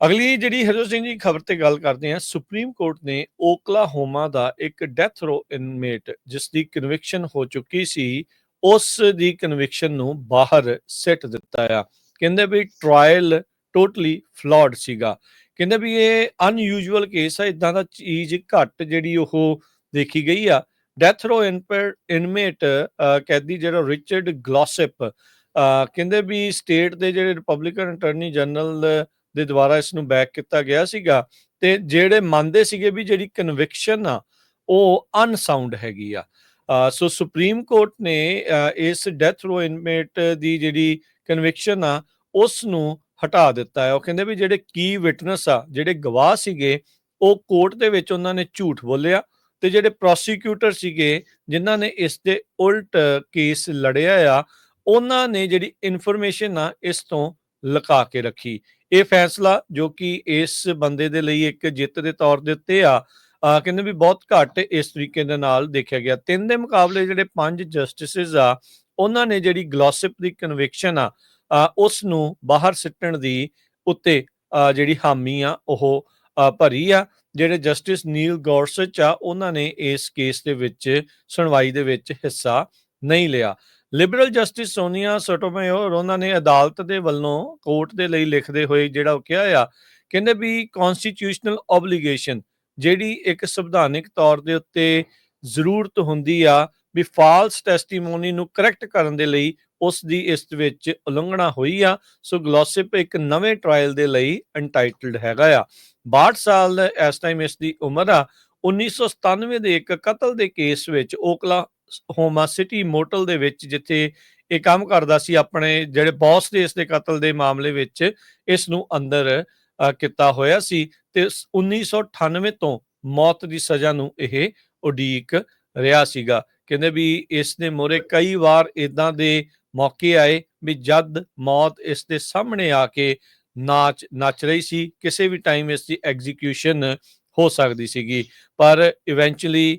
ਅਗਲੀ ਜਿਹੜੀ ਹਰਜੋਤ ਸਿੰਘ ਜੀ ਖਬਰ ਤੇ ਗੱਲ ਕਰਦੇ ਹਾਂ, ਸੁਪਰੀਮ ਕੋਰਟ ਨੇ ਓਕਲਾਹੋਮਾ ਦਾ ਇੱਕ ਡੈਥ ਰੋ ਇਨਮੇਟ ਜਿਸ ਦੀ ਕਨਵਿਕਸ਼ਨ ਹੋ ਚੁੱਕੀ ਸੀ, ਉਸ ਦੀ ਕਨਵਿਕਸ਼ਨ ਨੂੰ ਬਾਹਰ ਸਿੱਟ ਦਿੱਤਾ ਆ। ਕਹਿੰਦੇ ਵੀ ਟ੍ਰਾਇਲ ਟੋਟਲੀ ਫਲॉड ਸੀਗਾ। ਕਹਿੰਦੇ ਵੀ ਇਹ ਅਨਯੂਜੂਅਲ ਕੇਸ ਆ ਇਦਾਂ ਦਾ ਚੀਜ਼ ਘੱਟ ਜਿਹੜੀ ਉਹ ਦੇਖੀ ਗਈ ਆ। ਡੈਥ ਰੋ ਇਨਮੇਟ ਕੈਦੀ ਜਿਹੜਾ ਰਿਚਰਡ ਗਲੋਸਿਪ ਕਹਿੰਦੇ ਵੀ ਸਟੇਟ ਦੇ ਜਿਹੜੇ ਰਿਪਬਲਿਕਨ ਅਟਾਰਨੀ ਜਨਰਲ ਦੇ ਦੁਆਰਾ ਇਸ ਨੂੰ ਬੈਕ ਕੀਤਾ ਗਿਆ ਸੀਗਾ ਤੇ ਜਿਹੜੇ ਮੰਨਦੇ ਸੀਗੇ ਵੀ ਜਿਹੜੀ ਕਨਵਿਕਸ਼ਨ ਆ, ਉਹ ਅਨਸਾਊਂਡ ਹੈਗੀ ਆ। ਸੋ ਸੁਪਰੀਮ ਕੋਰਟ ਨੇ ਇਸ ਡੈਥ ਰੋ ਇਨਮੇਟ ਦੀ ਜਿਹੜੀ ਕਨਵਿਕਸ਼ਨ ਆ, ਉਸ ਨੂੰ ਹਟਾ ਦਿੱਤਾ ਹੈ। ਉਹ ਕਹਿੰਦੇ ਵੀ ਜਿਹੜੇ ਕੀ ਵਿਟਨੈਸ ਆ, ਜਿਹੜੇ ਗਵਾਹ ਸੀਗੇ, ਉਹ ਕੋਰਟ ਦੇ ਵਿੱਚ ਉਹਨਾਂ ਨੇ ਝੂਠ ਬੋਲਿਆ ਤੇ ਜਿਹੜੇ ਪ੍ਰੋਸੀਕਿਊਟਰ ਸੀਗੇ, ਜਿਨ੍ਹਾਂ ਨੇ ਇਸ ਦੇ ਉਲਟ ਕੇਸ ਲੜਿਆ ਆ, ਉਹਨਾਂ ਨੇ ਜਿਹੜੀ ਇਨਫੋਰਮੇਸ਼ਨ ਆ, ਇਸ ਤੋਂ ਲੁਕਾ ਕੇ ਰੱਖੀ। ਇਹ ਫੈਸਲਾ ਜੋ ਕਿ ਇਸ ਬੰਦੇ ਦੇ ਲਈ ਇੱਕ ਜਿੱਤ ਦੇ ਤੌਰ ਦੇ ਉੱਤੇ ਆ, ਅਹ ਕਹਿੰਦੇ ਵੀ ਬਹੁਤ ਘੱਟ ਇਸ ਤਰੀਕੇ ਦੇ ਨਾਲ ਦੇਖਿਆ ਗਿਆ। ਤਿੰਨ ਦੇ ਮੁਕਾਬਲੇ ਜਿਹੜੇ ਪੰਜ ਜਸਟਿਸਿਸ ਆ, ਉਹਨਾਂ ਨੇ ਜਿਹੜੀ ਗਲੋਸਿਪ ਦੀ ਕਨਵਿਕਸ਼ਨ ਆ, ਅਹ ਉਸ ਨੂੰ ਬਾਹਰ ਸਿੱਟਣ ਦੀ ਉੱਤੇ, ਅਹ ਜਿਹੜੀ ਹਾਮੀ ਆ, ਉਹ ਭਰੀ ਆ। ਜਿਹੜੇ ਜਸਟਿਸ ਨੀਲ ਗੌਰਸਚ ਆ, ਉਹਨਾਂ ਨੇ ਇਸ ਕੇਸ ਦੇ ਵਿੱਚ, ਸੁਣਵਾਈ ਦੇ ਵਿੱਚ ਹਿੱਸਾ ਨਹੀਂ ਲਿਆ। ਲਿਬਰਲ ਜਸਟਿਸ ਸੋਨੀਆ ਸੋਟੋਮੇਯਰ ਉਹਨਾਂ ਨੇ ਅਦਾਲਤ ਦੇ ਵੱਲੋਂ ਕੋਰਟ ਦੇ ਲਈ ਲਿਖਦੇ ਹੋਏ ਜਿਹੜਾ ਉਹ ਕਿਹਾ ਆ, ਕਹਿੰਦੇ ਵੀ ਕਨਸਟੀਟਿਊਸ਼ਨਲ ਆਬਲੀਗੇਸ਼ਨ ਜਿਹੜੀ ਇੱਕ ਸੰਵਿਧਾਨਿਕ ਤੌਰ ਦੇ ਉੱਤੇ ਜ਼ਰੂਰਤ ਹੁੰਦੀ ਆ, ਵੀ ਫਾਲਸ ਟੈਸਟੀਮੋਨੀ ਨੂੰ ਕਰੈਕਟ ਕਰਨ ਦੇ ਲਈ ਉਸ ਦੀ ਇਸ ਵਿੱਚ ਉਲੰਘਣਾ ਹੋਈ ਆ, ਸੋ ਗਲੋਸਿਪ ਇੱਕ ਨਵੇਂ ਟ੍ਰਾਇਲ ਦੇ ਲਈ ਐਂਟਾਈਟਲਡ ਹੈਗਾ ਆ। 62 ਸਾਲ ਇਸ ਟਾਈਮ ਇਸ ਦੀ ਉਮਰ ਆ 1997 ਦੇ ਇੱਕ ਕਤਲ ਦੇ ਕੇਸ ਵਿੱਚ ਓਕਲਾ ਹੋਮਾ ਸਿਟੀ ਮੋਟਲ ਦੇ ਵਿੱਚ ਜਿੱਥੇ ਇਹ ਕੰਮ ਕਰਦਾ ਸੀ ਆਪਣੇ ਜਿਹੜੇ ਬੌਸ ਦੇ ਇਸ ਦੇ ਕਤਲ ਦੇ ਮਾਮਲੇ ਵਿੱਚ, ਇਸ ਨੂੰ ਅੰਦਰ ਕੀਤਾ ਹੋਇਆ ਸੀ ਤੇ 1998 ਤੋਂ ਮੌਤ ਦੀ ਸਜ਼ਾ ਨੂੰ ਇਹ ਉਡੀਕ ਰਿਹਾ ਸੀਗਾ। ਕਹਿੰਦੇ ਵੀ ਇਸ ਦੇ ਮੋਰੇ ਕਈ ਵਾਰ ਇਦਾਂ ਦੇ ਮੌਕੇ ਆਏ ਵੀ ਜਦ ਮੌਤ ਇਸ ਦੇ ਸਾਹਮਣੇ ਆ ਕੇ ਨਾਚ, ਨੱਚ ਰਹੀ ਸੀ, ਕਿਸੇ ਵੀ ਟਾਈਮ ਇਸ ਦੀ ਐਗਜ਼ੀਕਿਊਸ਼ਨ ਹੋ ਸਕਦੀ ਸੀਗੀ। ਪਰ ਇਵੈਂਚੁਅਲੀ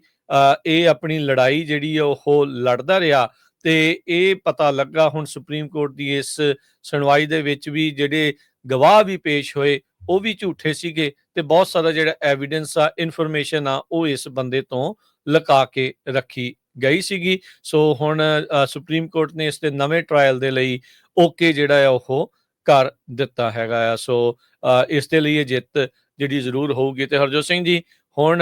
ਇਹ ਆਪਣੀ ਲੜਾਈ ਜਿਹੜੀ ਆ ਉਹ ਲੜਦਾ ਰਿਹਾ ਤੇ ਇਹ ਪਤਾ ਲੱਗਾ ਹੁਣ ਸੁਪਰੀਮ ਕੋਰਟ ਦੀ ਇਸ ਸੁਣਵਾਈ ਦੇ ਵਿੱਚ ਵੀ ਜਿਹੜੇ ਗਵਾਹ ਵੀ ਪੇਸ਼ ਹੋਏ ਉਹ ਵੀ ਝੂਠੇ ਸੀਗੇ ਤੇ ਬਹੁਤ ਸਾਰਾ ਜਿਹੜਾ ਐਵੀਡੈਂਸ ਆ ਇਨਫੋਰਮੇਸ਼ਨ ਆ ਉਹ ਇਸ ਬੰਦੇ ਤੋਂ ਲੁਕਾ ਕੇ ਰੱਖੀ ਗਈ ਸੀਗੀ। ਸੋ ਹੁਣ ਸੁਪਰੀਮ ਕੋਰਟ ਨੇ ਇਸ ਦੇ ਨਵੇਂ ਟ੍ਰਾਇਲ ਦੇ ਲਈ ਓਕੇ ਜਿਹੜਾ ਆ ਉਹ ਕਰ ਦਿੱਤਾ ਹੈਗਾ ਆ। ਸੋ ਅ, ਇਸ ਦੇ ਲਈ ਇਹ ਜਿੱਤ ਜਿਹੜੀ ਜ਼ਰੂਰ ਹੋਊਗੀ ਤੇ ਹਰਜੋਤ ਸਿੰਘ ਜੀ ਹੁਣ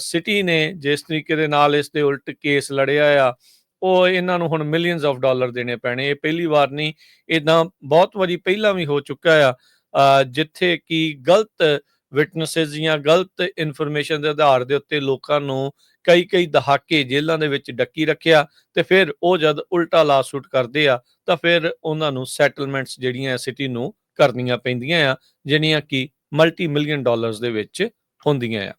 ਸਿਟੀ ਨੇ ਜਿਸ ਤਰੀਕੇ ਦੇ ਨਾਲ ਇਸ ਦੇ ਉਲਟ ਕੇਸ ਲੜਿਆ ਆ, ਉਹ ਇਹਨਾਂ ਨੂੰ ਹੁਣ ਮਿਲੀਅਨਸ ਆਫ ਡਾਲਰ ਦੇਣੇ ਪੈਣੇ। ਇਹ ਪਹਿਲੀ ਵਾਰ ਨਹੀਂ ਇਦਾਂ ਬਹੁਤ ਵਾਰੀ ਪਹਿਲਾਂ ਵੀ ਹੋ ਚੁੱਕਾ ਆ ਜਿੱਥੇ ਕਿ ਗਲਤ ਵਿਟਨੈਸਸ ਜਾਂ ਗਲਤ ਇਨਫੋਰਮੇਸ਼ਨ ਦੇ ਆਧਾਰ ਦੇ ਉੱਤੇ ਲੋਕਾਂ ਨੂੰ ਕਈ ਕਈ ਦਹਾਕੇ ਜੇਲ੍ਹਾਂ ਦੇ ਵਿੱਚ ਡੱਕੀ ਰੱਖਿਆ ਤੇ ਫਿਰ ਉਹ ਜਦ ਉਲਟਾ ਲਾਸੂਟ ਕਰਦੇ ਆ, ਤਾਂ ਫਿਰ ਉਹਨਾਂ ਨੂੰ ਸੈਟਲਮੈਂਟਸ ਜਿਹੜੀਆਂ ਸਿਟੀ ਨੂੰ ਕਰਨੀਆਂ ਪੈਂਦੀਆਂ ਆ, ਜਿਹੜੀਆਂ ਕਿ ਮਲਟੀ ਮਿਲੀਅਨ ਡਾਲਰਸ ਦੇ ਵਿੱਚ ਹੁੰਦੀਆਂ ਆ।